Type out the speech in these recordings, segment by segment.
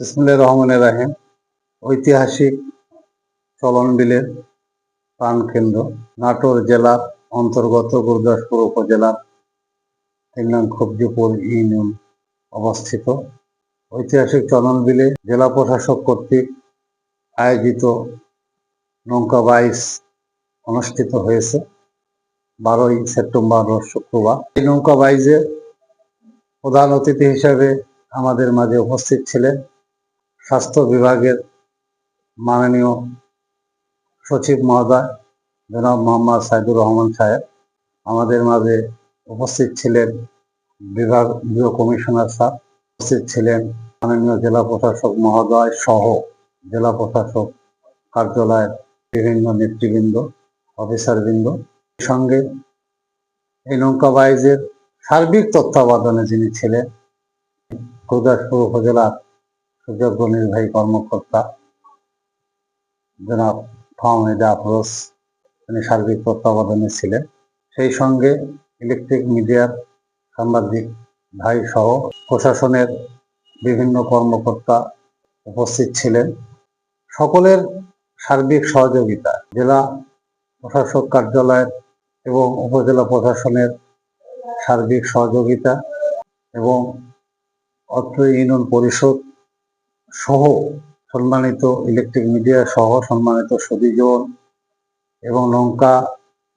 ইসমুল্লাহ রহমানের রাহিম। ঐতিহাসিক চলন বিলের প্রাণকেন্দ্র, নাটোর জেলার অন্তর্গত গুরুদাসপুর উপজেলার তিন নং ইউনিয়ন অবস্থিত। ঐতিহাসিক চলন বিলে জেলা প্রশাসক কর্তৃক আয়োজিত নৌকা বাইশ অনুষ্ঠিত হয়েছে বারোই সেপ্টেম্বর, শুক্রবার। এই নৌকা বাইজে প্রধান অতিথি হিসাবে আমাদের মাঝে উপস্থিত ছিলেন স্বাস্থ্য বিভাগের মাননীয় সচিব মহোদয়, জনাব মোহাম্মদ সাইদুর রহমান সাহেব। আমাদের মাঝে উপস্থিত ছিলেন বিভাগীয় কমিশনার স্যার। উপস্থিত ছিলেন মাননীয় জেলা প্রশাসক মহোদয় সহ জেলা প্রশাসক কার্যালয়ের বিভিন্ন নেতৃবৃন্দ অফিসারবৃন্দ সঙ্গে এই নৌকা বাইজের সার্বিক তত্ত্বাবধানে যিনি ছিলেন, গুরুদাসপুর উপজেলার সুযোগ্য নির্বাহী কর্মকর্তা, জনাব ফাহমেদ আফরোজ, তিনি সার্বিক তত্ত্বাবধানে ছিলেন। সেই সঙ্গে ইলেকট্রিক মিডিয়ার সাংবাদিক ভাই সহ প্রশাসনের বিভিন্ন কর্মকর্তা উপস্থিত ছিলেন। সকলের সার্বিক সহযোগিতা, জেলা প্রশাসক কার্যালয়ের এবং উপজেলা প্রশাসনের সার্বিক সহযোগিতা এবং অত্র ইউনিয়ন পরিষদ সহ সম্মানিত ইলেকট্রিক মিডিয়া সহ সম্মানিত সদীজন এবং নৌকা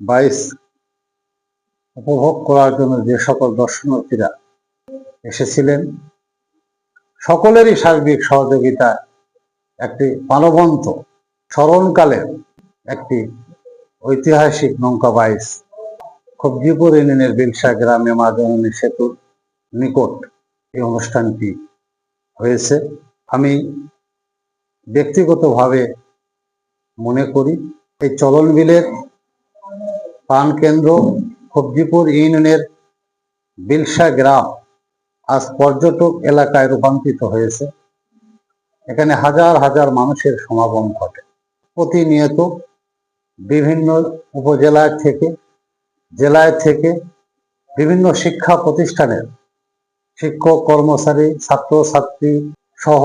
বাইশ উপভোগ করার জন্য যে সকল দর্শনার্থীরা এসেছিলেন, সকলেরই সার্বিক সহযোগিতা একটি প্রাণবন্ত স্মরণকালের একটি ঐতিহাসিক নৌকা বাইশ খবজিপুর ইউনিয়নের বিলসা গ্রামে মা জননী সেতুর নিকট এই অনুষ্ঠানটি হয়েছে। আমি ব্যক্তিগতভাবে মনে করি, এই চলন বিলের পান কেন্দ্র খবজিপুর ইউনিয়নের বিলসা গ্রাম আজ পর্যটক এলাকায় রূপান্তরিত হয়েছে। এখানে হাজার হাজার মানুষের সমাগম ঘটে। প্রতিনিয়ত বিভিন্ন উপজেলায় থেকে, জেলায় থেকে বিভিন্ন শিক্ষা প্রতিষ্ঠানের শিক্ষক, কর্মচারী ছাত্র ছাত্রী সহ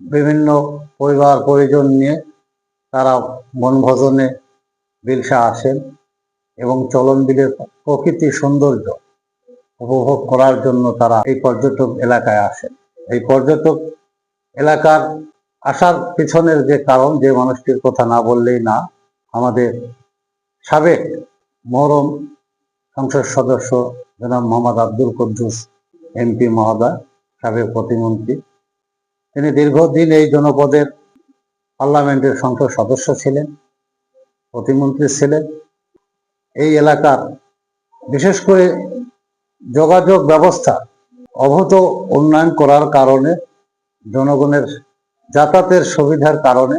বিভিন্ন পরিবার, পরিজন নিয়ে তারা বনভোজনে বিলসা আসেন এবং চলন বিলের প্রকৃতি সৌন্দর্য উপভোগ করার জন্য তারা এই পর্যটক এলাকায় আসেন। এই পর্যটক এলাকার আসার পিছনের যে কারণ, যে মানুষটির কথা না বললেই না, আমাদের সাবেক মহরম সংসদ সদস্য জনাব মোহাম্মদ আব্দুল কুদ্দুস এমপি মহোদয়, সাবেক প্রতিমন্ত্রী তিনি দীর্ঘদিন এই জনপদের পার্লামেন্টের সংসদ সদস্য ছিলেন, প্রতিমন্ত্রী ছিলেন। এই এলাকার বিশেষ করে যোগাযোগ ব্যবস্থা অভূত উন্নয়ন করার কারণে, জনগণের যাতায়াতের সুবিধার কারণে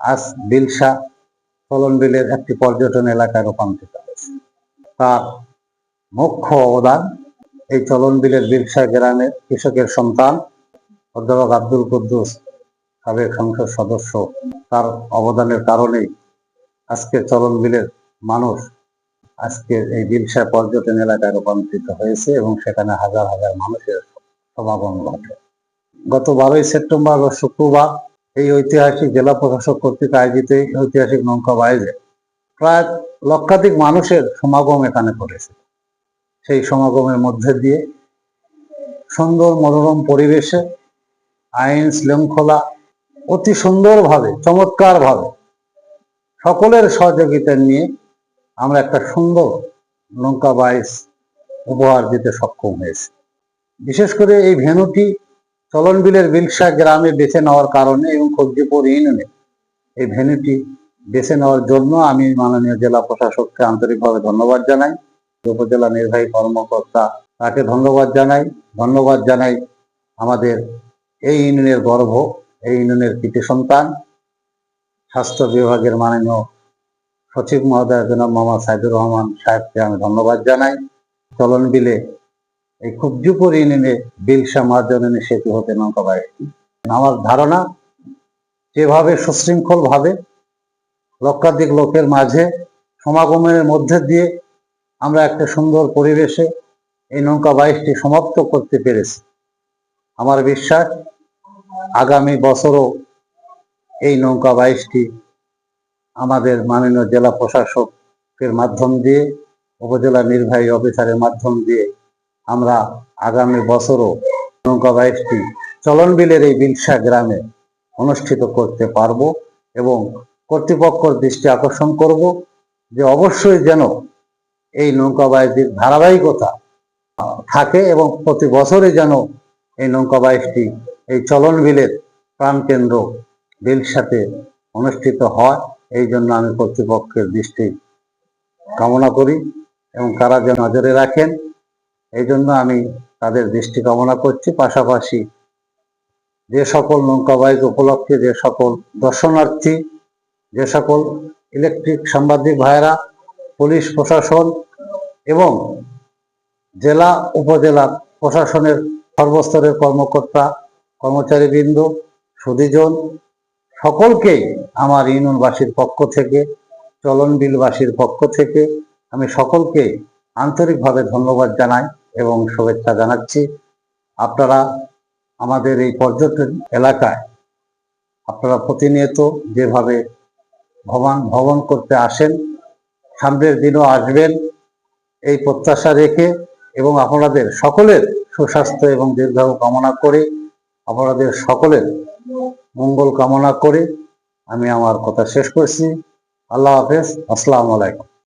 আজ বিলসা চলন বিলের একটি পর্যটন এলাকায় রূপান্তরিত হয়েছে। তার মুখ্য অবদান এই চলন বিলের বিলসা গ্রামের কৃষকের সন্তান অধ্যাপক আব্দুল কুদ্দুস সাবেক সংসদ সদস্য, তার অবদানের কারণেই আজকে চলন বিলের মানুষ আজকে এই বিলসা পর্যটন এলাকায় রূপান্তরিত হয়েছে এবং সেখানে হাজার হাজার মানুষের সমাগম ঘটে। গত বারোই সেপ্টেম্বর শুক্রবার এই ঐতিহাসিক জেলা প্রশাসক কর্তৃক আয়োজিত এই ঐতিহাসিক নৌকা বাইরে প্রায় লক্ষাধিক মানুষের সমাগম এখানে করেছে সেই সমাগমের মধ্যে দিয়ে সুন্দর মনোরম পরিবেশে আইন শৃঙ্খলা অতি সুন্দরভাবে, চমৎকারভাবে সকলের সহযোগিতা নিয়ে আমরা একটা সুন্দর নৌকা বাইস উপহার দিতে সক্ষম হয়েছি। বিশেষ করে এই ভেনুটি চলন বিলের বিলসা গ্রামে বেছে নেওয়ার কারণে এবং খবজিপুর ইউনিয়নে এই ভেনুটি বেছে নেওয়ার জন্য আমি মাননীয় জেলা প্রশাসককে আন্তরিকভাবে ধন্যবাদ জানাই, উপজেলা নির্বাহী কর্মকর্তা তাকে ধন্যবাদ জানাই ধন্যবাদ জানাই আমাদের এই ইউনিয়নের গর্ভ এই ইউনিয়নের কৃতি সন্তান, স্বাস্থ্য বিভাগের মাননীয় সচিব মহোদয় জনাব মোহাম্মদ সাইদুর রহমান সাহেবকে আমি ধন্যবাদ জানাই। চলন বিলে এই খুবজুপুর ইউনিয়নে বিলসা মার্জনী সেতু হতে নৌকা বাইশটি আমার ধারণা, যেভাবে সুশৃঙ্খল ভাবে লক্ষাধিক লোকের মাঝে সমাগমের মধ্যে দিয়ে আমরা একটা সুন্দর পরিবেশে এই নৌকা বাইশটি সমাপ্ত করতে পেরেছি। আমার বিশ্বাস, আগামী বছরও এই নৌকা বাইশটি আমাদের মাননীয় জেলা প্রশাসকের মাধ্যম দিয়ে, উপজেলা নির্বাহী অফিসারের মাধ্যম দিয়ে আমরা আগামী বছরও নৌকা বাইশটি চলন বিলের এই বিলসা গ্রামে অনুষ্ঠিত করতে পারব এবং কর্তৃপক্ষর দৃষ্টি আকর্ষণ করব যে অবশ্যই যেন এই নৌকা বাইশটির ধারাবাহিকতা থাকে এবং প্রতি বছরই যেন এই নৌকা বাইশটি এই চলন বিলের প্রাণকেন্দ্র বিলসাতে অনুষ্ঠিত হয়। এই জন্য আমি কর্তৃপক্ষের দৃষ্টি কামনা করি এবং তারা যে নজরে রাখেন। এই জন্য আমি তাদের দৃষ্টি কামনা করছি। পাশাপাশি যে সকল নৌকাবাহিক উপলক্ষে যে সকল দর্শনার্থী, যে সকল ইলেকট্রিক সাংবাদিক ভাইয়েরা, পুলিশ প্রশাসন এবং জেলা, উপজেলা প্রশাসনের সর্বস্তরের কর্মকর্তা, কর্মচারীবৃন্দ, সুদীজন সকলকেই আমার ইউনিয়নবাসীর পক্ষ থেকে, চলন বিলবাসীর পক্ষ থেকে আমি সকলকে আন্তরিকভাবে ধন্যবাদ জানাই এবং শুভেচ্ছা জানাচ্ছি। আপনারা আমাদের এই পর্যটন এলাকায়, আপনারা প্রতিনিয়ত যেভাবে ভ্রমণ ভ্রমণ করতে আসেন, সামনের দিনও আসবেন, এই প্রত্যাশা রেখে এবং আপনাদের সকলের সুস্বাস্থ্য এবং দীর্ঘায়ু কামনা করে, আপনাদের সকলের মঙ্গল কামনা করে আমি আমার কথা শেষ করছি। আল্লাহ হাফেজ। আসসালামু আলাইকুম।